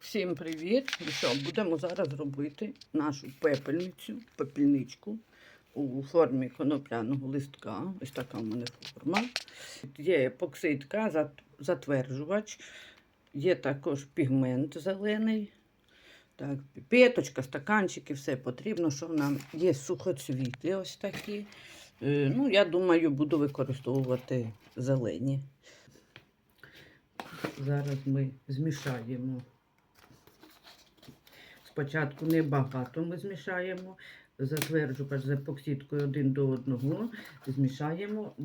Всім привіт! Ну що, будемо зараз робити нашу пепельницю, пепельничку у формі конопляного листка. Ось така в мене форма. Є епоксидка, затверджувач, є також пігмент зелений. Так, піпеточка, стаканчики, все потрібно, що нам є сухоцвіти ось такі. Е, Ну, я думаю, буду використовувати зелені. Зараз ми змішаємо. Спочатку небагато ми змішаємо, затверджувач з епоксидкою один до одного. Змішаємо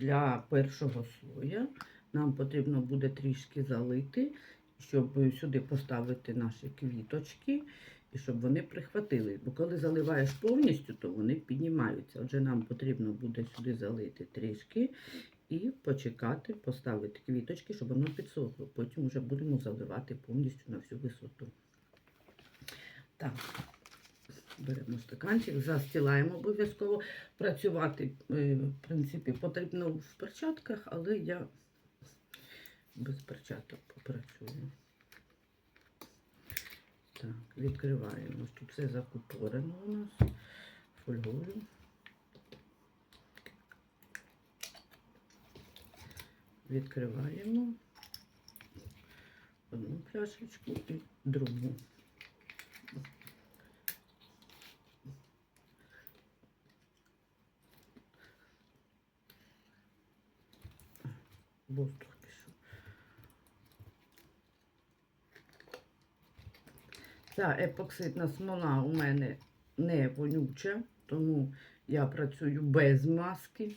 для першого слоя. Нам потрібно буде трішки залити, щоб сюди поставити наші квіточки і щоб вони прихватили. Бо коли заливаєш повністю, то вони піднімаються. Отже, нам потрібно буде сюди залити трішки і почекати, поставити квіточки, щоб воно підсохло. Потім вже будемо заливати повністю на всю висоту. Так, беремо стаканчик, застілаємо обов'язково. Працювати, е, в принципі, потрібно в перчатках, але я без перчаток попрацюю. Так, відкриваємо. Тут все закупорено у нас фольгою. Відкриваємо одну пляшечку і другу. Ця епоксидна смола у мене не вонюча, тому я працюю без маски.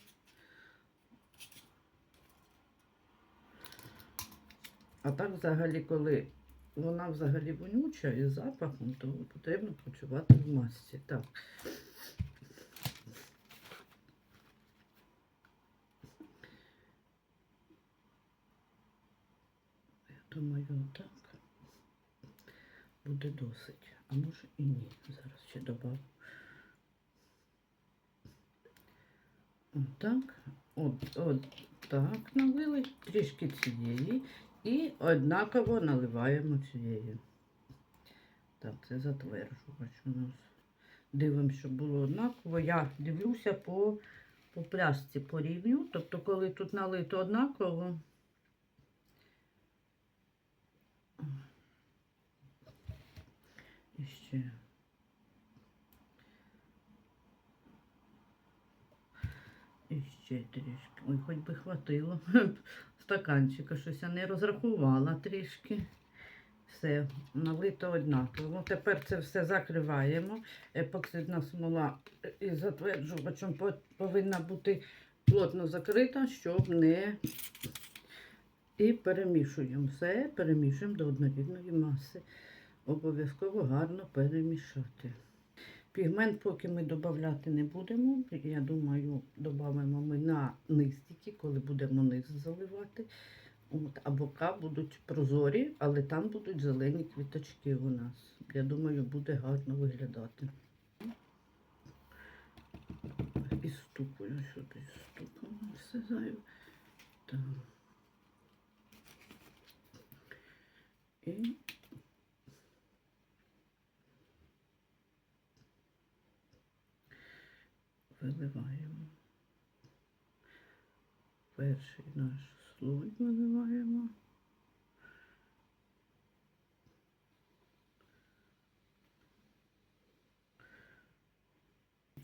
А так взагалі, коли вона взагалі вонюча із запахом, то потрібно працювати в масці. Так. Я думаю, так буде досить. А може і ні. Зараз ще додам. Отак. От, от так налили трішки цієї і однаково наливаємо цією. Так, це затверджувач у нас. Дивимося, щоб було однаково. Я дивлюся по, по пляшці по рівню. Тобто, коли тут налито однаково. І ще. І ще трішки. Ой, хоч би хватило. Стаканчика щось я не розрахувала трішки. Все, налито однаково. Тепер це все закриваємо. Епоксидна смола із затверджувачем повинна бути плотно закрита, щоб не. І перемішуємо все, перемішуємо до однорідної маси. Обов'язково гарно перемішати. Пігмент поки ми додати не будемо. Я думаю, додамо ми на низ тільки, коли будемо низ заливати. От, а бока будуть прозорі, але там будуть зелені квіточки у нас. Я думаю, буде гарно виглядати. І стукаю сюди, все зайве. Так. І виливаємо. Перший наш слой виливаємо.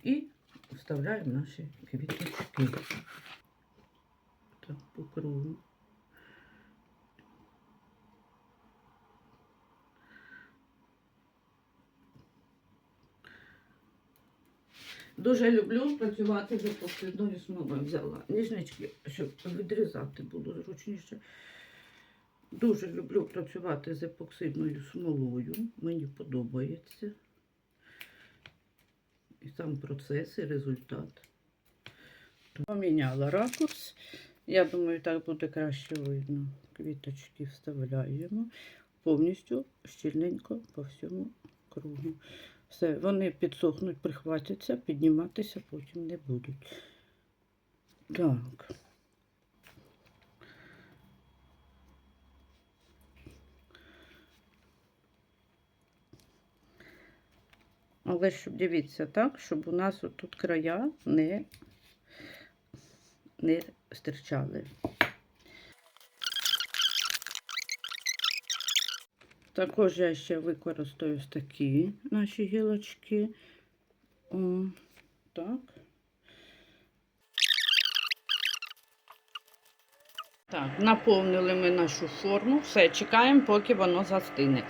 І вставляємо наші квіточки. Так, по кругу. Дуже люблю працювати епоксидною смолою. Взяла ніжнички, щоб відрізати було зручніше. Дуже люблю працювати з епоксидною смолою. Мені подобається. І сам процес, і результат. Поміняла ракурс. Я думаю, так буде краще видно. Квіточки вставляємо повністю щільненько по всьому кругу. Все, вони підсохнуть, прихватяться, підніматися потім не будуть. Так. Але щоб дивіться так, щоб у нас отут края не, не стирчали. Також я ще використаю такі наші гілочки. О, так. Так, наповнили ми нашу форму. Все, чекаємо, поки воно застине.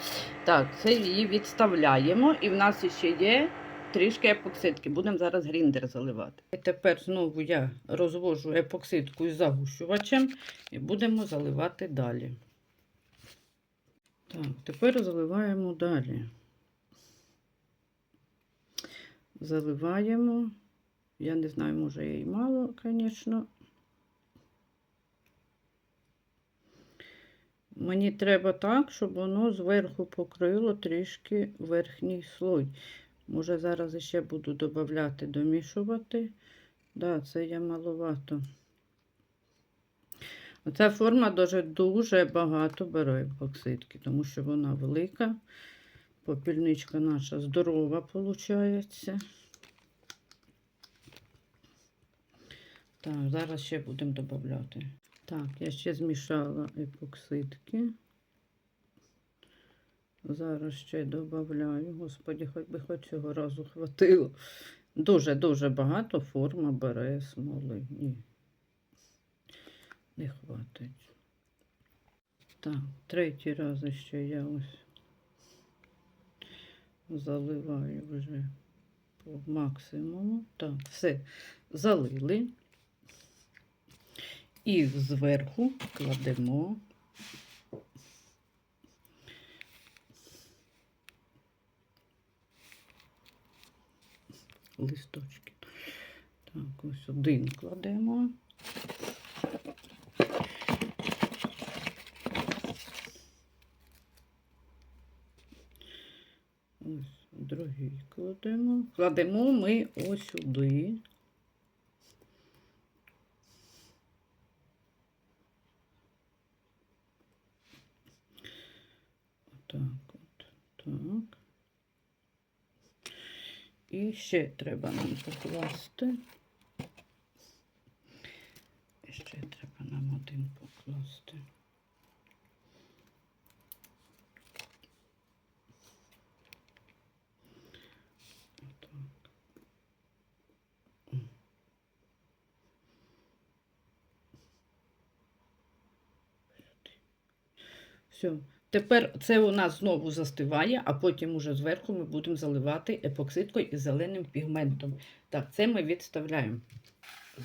Так, це її відставляємо. І в нас ще є трішки епоксидки. Будемо зараз гріндер заливати. І тепер знову я розвожу епоксидку із загущувачем і будемо заливати далі. Так, тепер заливаємо далі. Заливаємо. Я не знаю, може їй мало, звісно. Мені треба так, щоб воно зверху покрило трішки верхній слой. Може, зараз ще буду додати, домішувати. Да, це я маловато. Оця форма дуже дуже багато бере епоксидки, тому що вона велика. Попільничка наша здорова виходить. Так, зараз ще будемо додати. Так, я ще змішала епоксидки. Зараз ще додаю. Господі, хоч би хоч цього разу хватило. Дуже-дуже багато форма бере смоли. Ні. Не хватить. Так, третій раз ще я ось заливаю вже по максимуму. Так, все, залили. І зверху кладемо листочки. Так, ось один кладемо. Ось другий кладемо. Кладемо ми ось сюди. Так, от, так. І ще треба нам покласти. Ще треба нам один покласти. Все. Тепер це у нас знову застиває, а потім уже зверху ми будемо заливати епоксидкою і зеленим пігментом. Так, це ми відставляємо.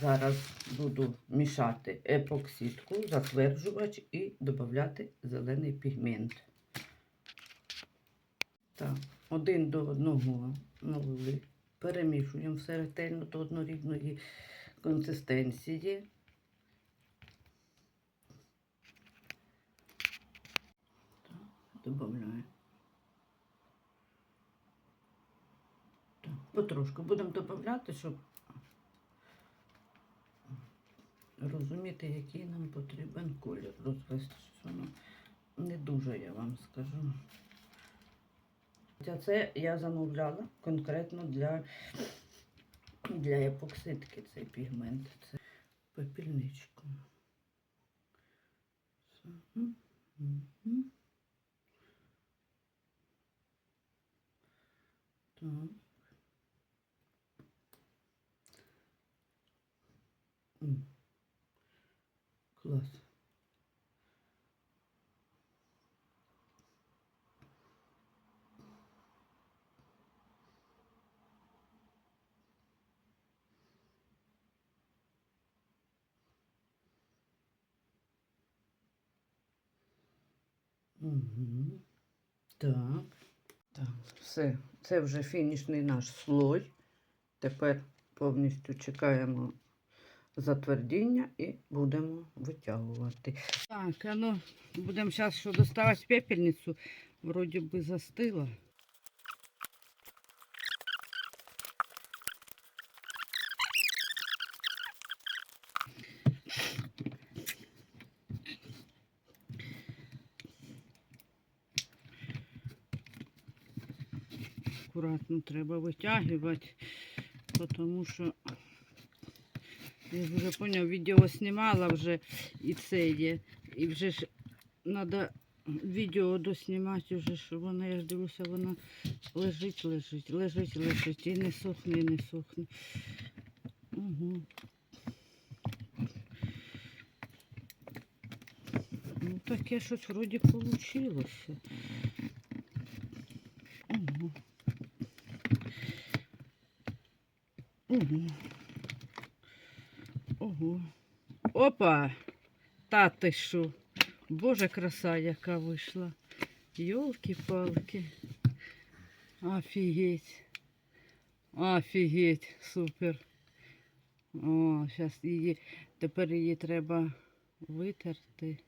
Зараз буду мішати епоксидку, затверджувач і додати зелений пігмент. Так, один до одного налили. Перемішуємо все ретельно до однорідної консистенції. Добавляю. Так, потрошку будемо додавати, щоб розуміти, який нам потрібен колір. Розвести воно не дуже, я вам скажу. Це я замовляла конкретно для, для епоксидки цей пігмент. Це попільничку. Мгм. Клас. Угу. Так. Так, все. Це вже фінішний наш слой. Тепер повністю чекаємо затвердіння і будемо витягувати. Так, ну, будемо зараз що доставати пепельницю. Вроді би застила. Акуратно треба витягувати, тому що я вже поняв, відео знімала вже і це є. І вже ж треба відео доснімати вже, щоб вона, я ж дивлюся, вона лежить, лежить, лежить, лежить. І не сохне, і не сохне. Угу. Ну, таке щось вроді вийшло. Угу. Угу. Ого. Опа! Та ти що? Боже, краса, яка вийшла. Йолки-палки. Офігеть. Офігеть, супер. О, зараз її, тепер її треба витерти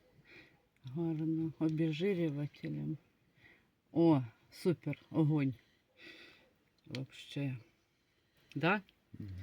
гарно обезжирювателем. О, супер, огонь. Вообще. Да? Mm-hmm.